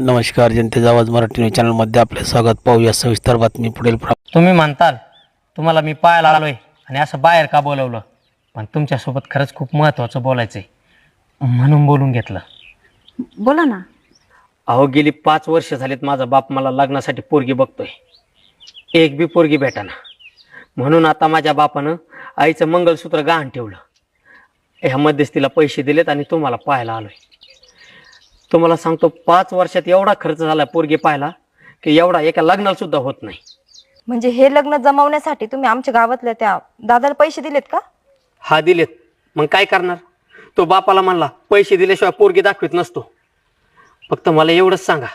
नमस्कार जनतेचा आवाज मराठी न्यूज चॅनलमध्ये आपले स्वागत. पाहूया सविस्तर बातमी पुढील प्रा तुम्ही म्हणताल तुम्हाला मी पाहायला आलोय आणि असं बाहेर का बोलवलं? पण तुमच्यासोबत खरंच खूप महत्त्वाचं बोलायचं आहे म्हणून बोलून घेतलं. बोला ना. अहो गेली पाच वर्ष झालीत माझा बाप मला लग्नासाठी पोरगी बघतोय. एक बी पोरगी भेटाना. म्हणून आता माझ्या बापानं आईचं मंगळसूत्र गहाण ठेवलं. ह्या मध्यस्थीला पैसे दिलेत आणि तुम्हाला पाहायला आलोय. तुम्हाला सांगतो पाच वर्षात एवढा खर्च झाला पोरगी पाहायला की एवढा एका लग्नाला सुद्धा होत नाही. म्हणजे हे लग्न जमवण्यासाठी तुम्ही आमच्या गावातल्या त्या दादाला पैसे दिलेत का? हा दिलेत. मग काय करणार? तो बापाला म्हणला पैसे दिल्याशिवाय पोरगी दाखवित नसतो. फक्त मला एवढंच सांगा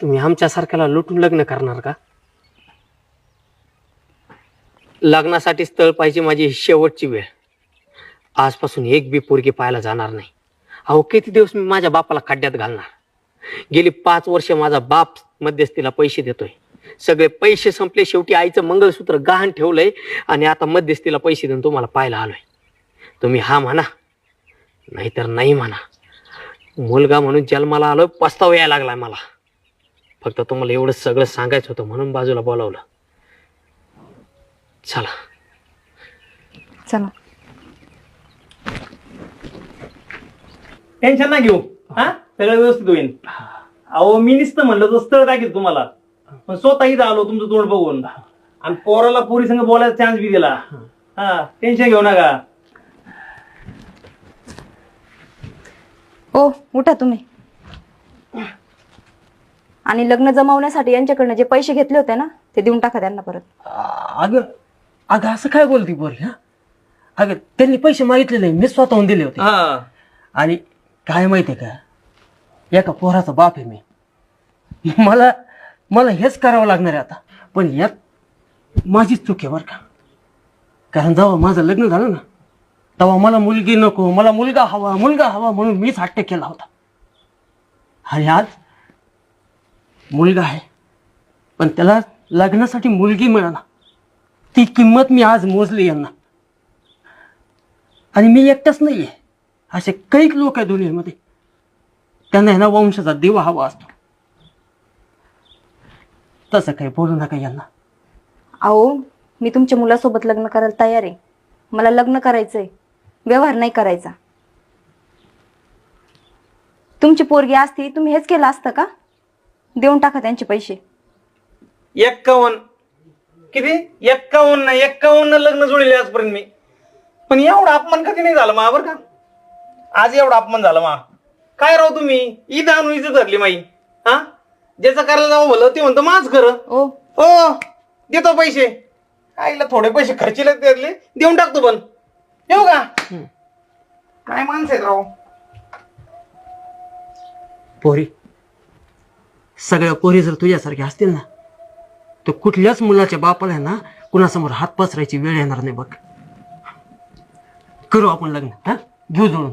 तुम्ही आमच्यासारख्याला लुटून लग्न करणार का? लग्नासाठी स्थळ पाहिजे माझी ही शेवटची वेळ. आजपासून एक बी पोरगी पाहायला जाणार नाही. अहो किती दिवस मी माझ्या बापाला खड्ड्यात घालणार? गेली पाच वर्ष माझा बाप मध्यस्थीला पैसे देतोय. सगळे पैसे संपले शेवटी आईचं मंगळसूत्र गहाण ठेवलंय आणि आता मध्यस्थीला पैसे देऊन तुम्हाला पाहायला आलोय. तुम्ही हा म्हणा नाहीतर नाही म्हणा. मुलगा म्हणून जन्माला आलोय पस्ताव यायला लागलाय मला. फक्त तुम्हाला एवढं सगळं सांगायचं होतं म्हणून बाजूला बोलावलं. चला. चला. टेन्शन ना घेऊ. हा? सगळं व्यवस्थित होईल. अहो मी नुसतं म्हणलं तर स्थळ दाखील तुम्हाला. पण स्वतः इथं आलो तुमचं तोंड बघून. आणि पोराला पोरी संग बोलायचा चान्स बी दिला. हा टेन्शन घेऊ नका. ओ उठा तुम्ही. आणि लग्न जमवण्यासाठी यांच्याकडनं जे पैसे घेतले होते ना ते देऊन टाका त्यांना परत. अगं अगं असं काय बोलती पोरी हा? अगं त्यांनी पैसे मागितले नाही मी स्वतःहून दिले होते. हा. आणि काय माहितीये का? एका पोराचा बाप आहे मी. मला मला हेच करावं लागणार आहे आता. पण यात माझीच चूक आहे बरं का. कारण जेव्हा माझं लग्न झालं ना तेव्हा मला मुलगी नको मला मुलगा हवा मुलगा हवा म्हणून मीच हट्ट केला होता. आणि आज मुलगा आहे. पण त्याला लग्नासाठी मुलगी मिळाला. ती किंमत मी आज मोजली यांना. आणि मी एकटाच नाही आहे असे कैक लोक आहे दुनियेमध्ये. त्यांना यांना वंशाचा दिवा हवा असतो. तसं काही बोलू नका यांना. अहो मी तुमच्या मुलासोबत लग्न करायला तयार आहे. मला लग्न करायचंय. व्यवहार नाही करायचा. तुमची पोरगी असती तुम्ही हेच केलं असतं का? देऊन टाका त्यांचे पैसे. एक्कावन्न. किती? एक्कावन्न एक्कावन्न लग्न जुळले आजपर्यंत मी. पण एवढा अपमान कधी नाही झाला मा बरं का? आज एवढा अपमान झाला मा. काय राव तुम्ही? इथं आणून इथं धरली माई. हा? ज्याचं करायला जावं भलं ते म्हणतं माझ ओ. हो देतो पैसे. आईला थोडे पैसे खर्चीला त्यातले देऊन टाकतो पण. येऊ का? काय माणसं आहेत राव? पोरी सगळ्या पोरी जर तुझ्यासारख्या असतील ना तर कुठल्याच मुलाच्या बापाला आहे ना कुणासमोर हात पसरायची वेळ येणार नाही बघ. करू आपण लग्न हा? घेऊ जोडून.